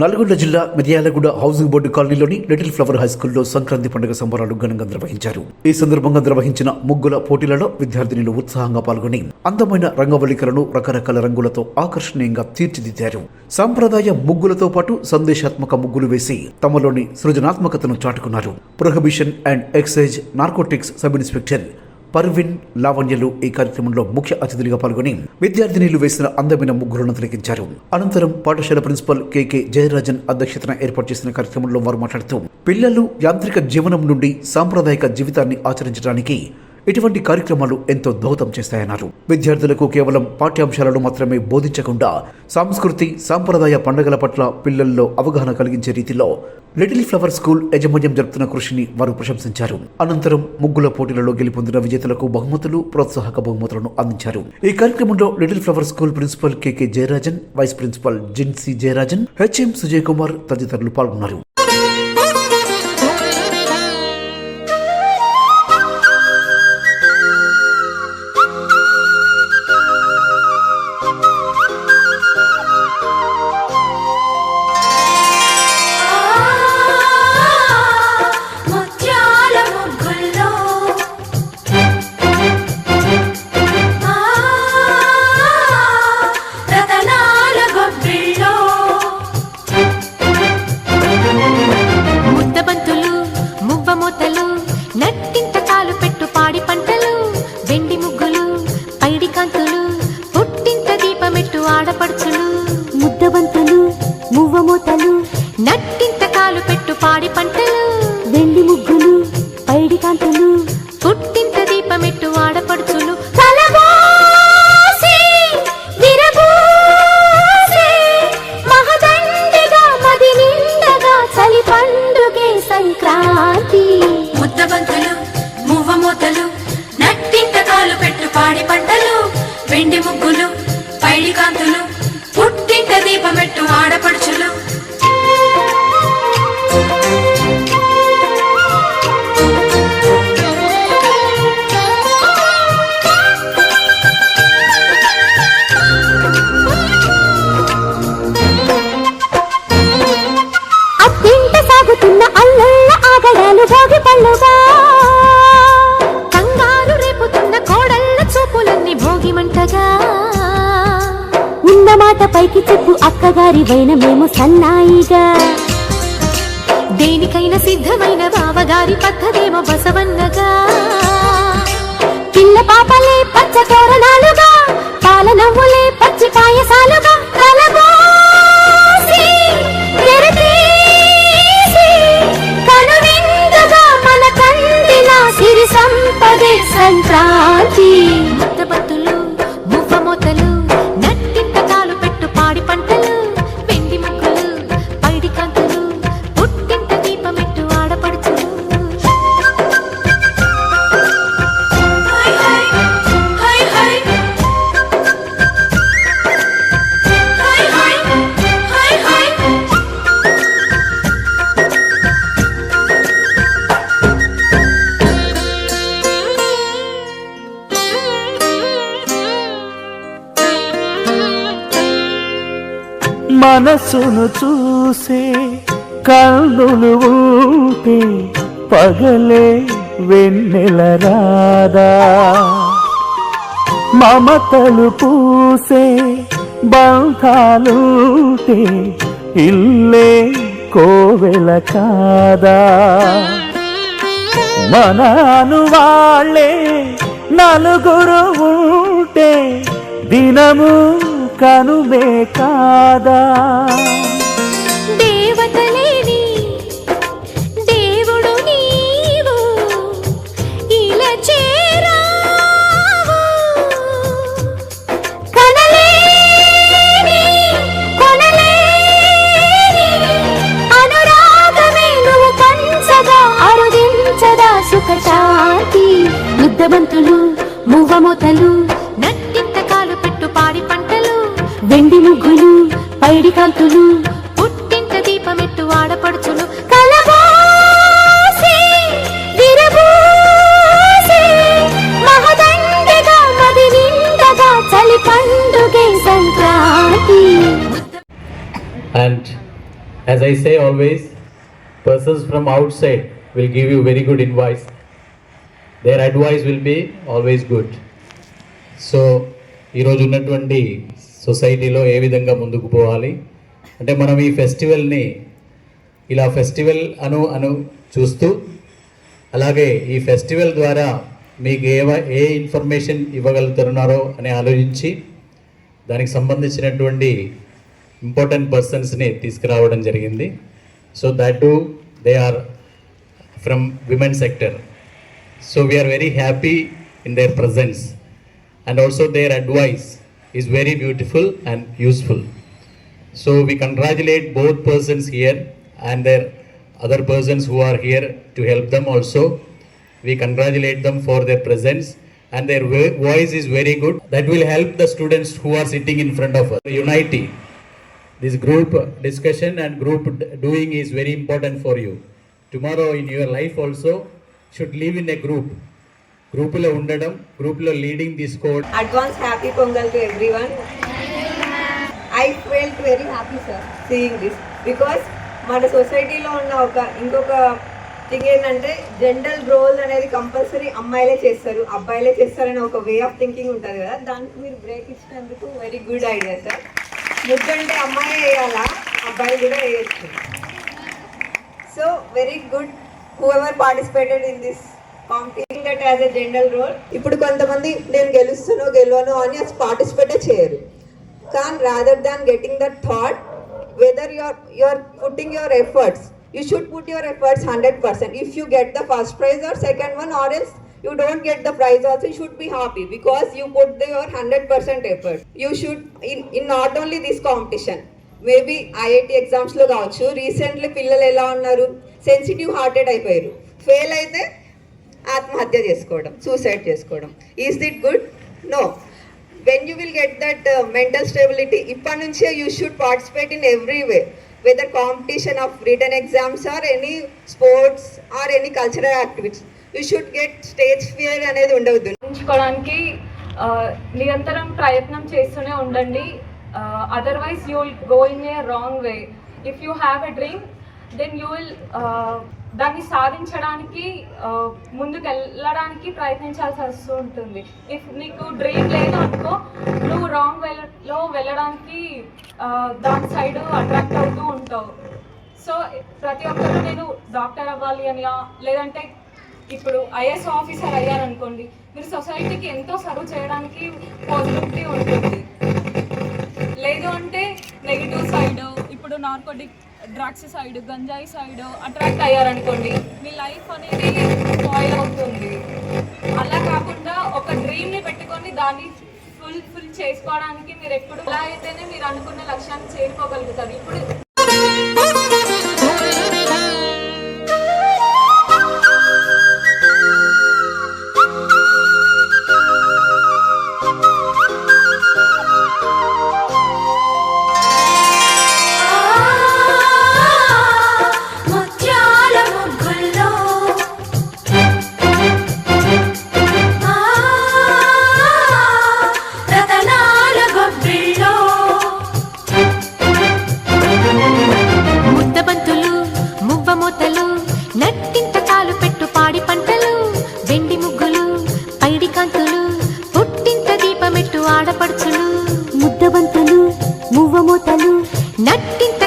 నల్గొండ జిల్లా Miryalaguda housing board కాలనీలోని little flower high స్కూల్లో సంక్రాంతి పండుగ సంబరాలు ఘనంగా నిర్వహించారు. ఈ సందర్భంగా నిర్వహించిన ముగ్గుల పోటీలలో విద్యార్థినులు ఉత్సాహంగా పాల్గొని అందమైన రంగవల్లికలను రకరకాల రంగులతో ఆకర్షణీయంగా తీర్చిదిద్దారు. సాంప్రదాయ ముగ్గులతో పాటు సందేశాత్మక ముగ్గులు వేసి తమలోని సృజనాత్మకతను చాటుకున్నారు. Prohibition and excise narcotics sub inspector Parveen లావణ్యలు ఈ కార్యక్రమంలో ముఖ్య అతిథులుగా పాల్గొని విద్యార్థినిలు వేసిన అందమైన ముగ్గులను తిలకించారు. అనంతరం పాఠశాల ప్రిన్సిపల్ కెకే జయరాజన్ అధ్యక్షతన ఏర్పాటు చేసిన కార్యక్రమంలో వారు మాట్లాడుతూ పిల్లలు యాంత్రిక జీవనం నుండి సాంప్రదాయిక జీవితాన్ని ఆచరించడానికి ఇటువంటి కార్యక్రమాలు ఎంతో దోహదం చేస్తాయన్నారు. విద్యార్థులకు కేవలం పాఠ్యాంశాలను మాత్రమే బోధించకుండా సంస్కృతి సాంప్రదాయ పండుగల పట్ల పిల్లల్లో అవగాహన కలిగించే రీతిలో లిటిల్ ఫ్లవర్ స్కూల్ యాజమాన్యం జరుపుతున్న కృషిని వారు ప్రశంసించారు. అనంతరం ముగ్గుల పోటీలలో గెలుపొందిన విజేతలకు బహుమతులు ప్రోత్సాహక బహుమతులను అందించారు. ఈ కార్యక్రమంలో little flower school principal KK Jayarajan vice principal Jincy Jayarajan HM Sujay Kumar తదితరులు పాల్గొన్నారు. ఆడపడుచులు భోగి పళ్ళుగా. కంగారు రేపుతున్న కోడళ్ళ చూపులన్నీ భోగిమంటగా. ఉన్న మాట పైకి చెప్పు అక్కగారి వైన మేము సన్నాయిగా. దేనికైనా సిద్ధమైన బావగారి పద్ధతేమో బసవన్నగా. పిల్ల పాప కథలు మనసును చూసే కన్నులు ఉంటే పగలే వెన్నెల రాదా మమతలు పూసే బంధాలుంటే ఇల్లే కోవెల కాదా. మనను వాళ్ళే నలుగురు ఉంటే దినము ಕನುಬೇಕಾದ వెండి ముగ్గులు పైడి కాంతులు పుట్టింట దీపమెట్టు ఆడపడుచులు and As I say always, persons from outside will give you very good advice. Their advice will be always good. So, ఈరోజు ఉన్నటువంటి సొసైటీలో ఏ విధంగా ముందుకు పోవాలి? అంటే మనం ఈ ఫెస్టివల్ని ఇలా ఫెస్టివల్ అను అను చూస్తూ అలాగే ఈ ఫెస్టివల్ ద్వారా మీకు ఏ ఏ ఇన్ఫర్మేషన్ ఇవ్వగలుగుతున్నారో అని ఆలోచించి దానికి సంబంధించినటువంటి ఇంపార్టెంట్ పర్సన్స్ని తీసుకురావడం జరిగింది. So that two they are from women sector so we are very happy in their presence and also their advice is very beautiful and useful. So we congratulate both persons here and their other persons who are here to help them also. We congratulate them for their presence and their voice is very good. That will help the students who are sitting in front of us. Unity. This group discussion and group doing is very important for you. Tomorrow in your life also should live in a group. గ్రూపులో ఉండడం గ్రూపులో leading తీసుకోవడం. Advance happy pongal to everyone. I felt very happy sir seeing this because మన సొసైటీలో ఉన్న ఒక ఇంకొక thing ఏంటంటే జెండర్ రోల్ అనేది కంపల్సరీ అమ్మాయిలే చేస్తారు అబ్బాయిలే చేస్తారనే ఒక వే ఆఫ్ థింకింగ్ ఉంటుంది కదా. దానికి మీరు బ్రేక్ ఇచ్చినందుకు వెరీ గుడ్ ఐడియా సార్ ముద్దంటే అమ్మాయి వేయాలా అబ్బాయి కూడా వేయచ్చు. So very good whoever participated in this taking that as a general role ఇప్పుడు కొంతమంది నేను గెలుస్తాను గెలవను అని పార్టిసిపేటే చేయరు. కానీ rather than getting that thought whether your your putting your efforts you should put your efforts hundred percent if you get the first prize or second one or else you don't get the prize also you should be happy because you put the, your 100% effort. You should in, in not only this competition maybe IIT ఎగ్జామ్స్లో కావచ్చు recently పిల్లలు ఎలా ఉన్నారు sensitive hearted అయిపోయారు. Fail అయితే ఆత్మహత్య చేసుకోవడం suicide చేసుకోవడం. Is it good no when you will get that mental stability ఇప్పటి నుంచే you should participate in every way whether competition of written exams or any sports or any cultural activities you should get stage fear అనేది ఉండవద్దు. ఉంచుకోవడానికి నిరంతరం ప్రయత్నం చేస్తూనే ఉండండి. Otherwise you will go in a wrong way if you have a dream then you will దాన్ని సాధించడానికి ముందుకు వెళ్ళడానికి ప్రయత్నించాల్సి వస్తూ ఉంటుంది. ఇఫ్ నీకు డ్రీమ్ లేదు అనుకో నువ్వు రాంగ్ వేలో వెళ్ళడానికి దాని సైడ్ అట్రాక్ట్ అవుతూ ఉంటావు. సో ప్రతి ఒక్కరు నేను డాక్టర్ అవ్వాలి అని లేదంటే ఇప్పుడు ఐఏఎస్ ఆఫీసర్ అయ్యారనుకోండి మీరు సొసైటీకి ఎంతో సర్వ్ చేయడానికి పాజిటివిటీ ఉంటుంది. లేదు అంటే నెగిటివ్ సైడ్ ఇప్పుడు నార్కోటిక్ డ్రగ్స్ సైడ్ గంజాయి సైడ్ అట్రాక్ట్ అయ్యారనుకోండి మీ లైఫ్ అనేది స్పాయిల్ అవుతుంది. అలా కాకుండా ఒక డ్రీమ్ని పెట్టుకొని దాన్ని ఫుల్ ఫుల్ చేసుకోవడానికి మీరు ఎప్పుడు అలా అయితేనే మీరు అనుకున్న లక్ష్యాన్ని చేరుకోగలుగుతారు. ఇప్పుడు ముద్దులు పుట్టింత దీపమెట్టు ఆడపడుచులు. ముద్దబంతులు మువ్వమూతలు నట్టింత